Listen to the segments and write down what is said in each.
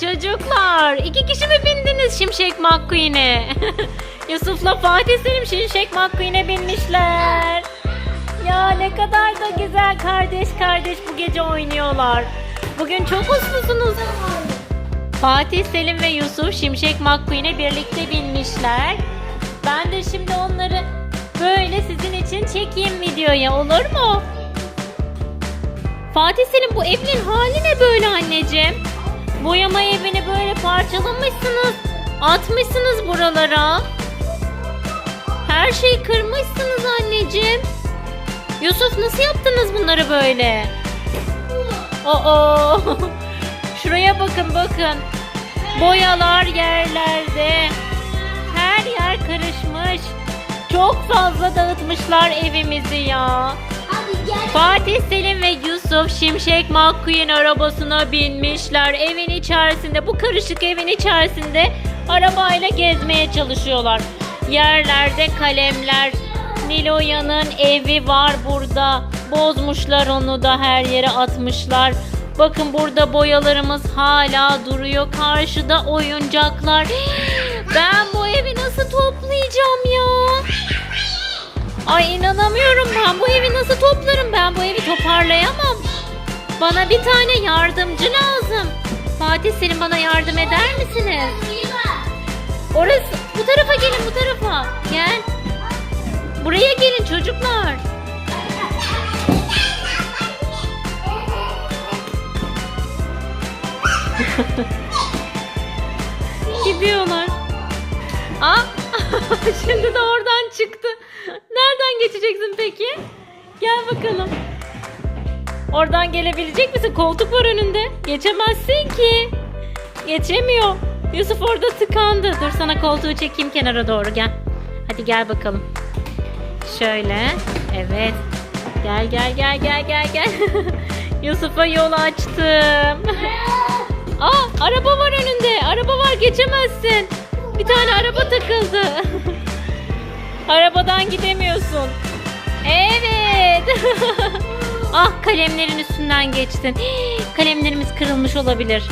çocuklar. İki kişi mi bindiniz Şimşek McQueen'e? Yusuf'la Fatih Selim Şimşek McQueen'e binmişler. Ya ne kadar da güzel kardeş kardeş bu gece oynuyorlar. Bugün çok uslusunuz. Fatih Selim ve Yusuf Şimşek McQueen'e birlikte binmişler. Ben de şimdi onları böyle sizin için çekeyim videoya olur mu? Fatih Selim bu evin hali ne böyle anneciğim? Boyama evini böyle parçalamışsınız. Atmışsınız buralara. Her şeyi kırmışsınız anneciğim. Yusuf nasıl yaptınız bunları böyle? Oo. Şuraya bakın bakın. Boyalar yerlerde. Her yer karışmış. Çok fazla dağıtmışlar evimizi ya. Fatih Selim ve Yusuf Şimşek McQueen arabasına binmişler. Evin içerisinde bu karışık evin içerisinde arabayla gezmeye çalışıyorlar. Yerlerde kalemler. Niloya'nın evi var burada. Bozmuşlar onu da her yere atmışlar. Bakın burada boyalarımız hala duruyor. Karşıda oyuncaklar. Ben bu evi nasıl toplayacağım ya? Ay inanamıyorum ben bu evi nasıl toplarım ben bu evi toparlayamam. Bana bir tane yardımcı lazım. Fatih Selim bana yardım eder misiniz? Orası bu tarafa gelin bu tarafa. Gel. Buraya gelin çocuklar. Gidiyorlar. Aa, şimdi de oradan çıktı. Nereden geçeceksin peki? Gel bakalım. Oradan gelebilecek misin? Koltuk var önünde. Geçemezsin ki. Geçemiyor. Yusuf orada tıkandı. Dur sana koltuğu çekeyim kenara doğru gel. Hadi gel bakalım. Şöyle. Evet. Gel gel gel gel gel gel. Yusuf'a yol açtım. Aa araba var önünde. Araba var geçemezsin. Bir tane araba takıldı. Arabadan gidemiyorsun. Evet. ah kalemlerin üstünden geçtin. Kalemlerimiz kırılmış olabilir.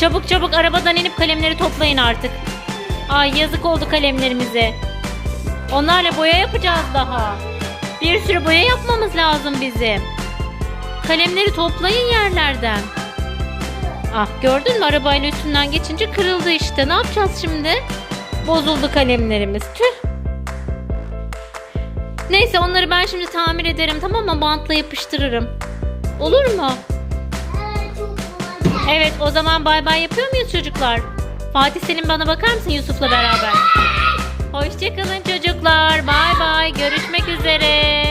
Çabuk çabuk arabadan inip kalemleri toplayın artık. Ay yazık oldu kalemlerimize. Onlarla boya yapacağız daha. Bir sürü boya yapmamız lazım bizim. Kalemleri toplayın yerlerden. Ah gördün mü arabayla üstünden geçince kırıldı işte. Ne yapacağız şimdi? Bozuldu kalemlerimiz. Tüh. Neyse onları ben şimdi tamir ederim tamam mı? Bantla yapıştırırım. Olur mu? Evet o zaman bay bay yapıyor muyuz çocuklar? Fatih Selim bana bakar mısın Yusuf'la beraber? Hoşçakalın çocuklar. Bay bay. Görüşmek üzere.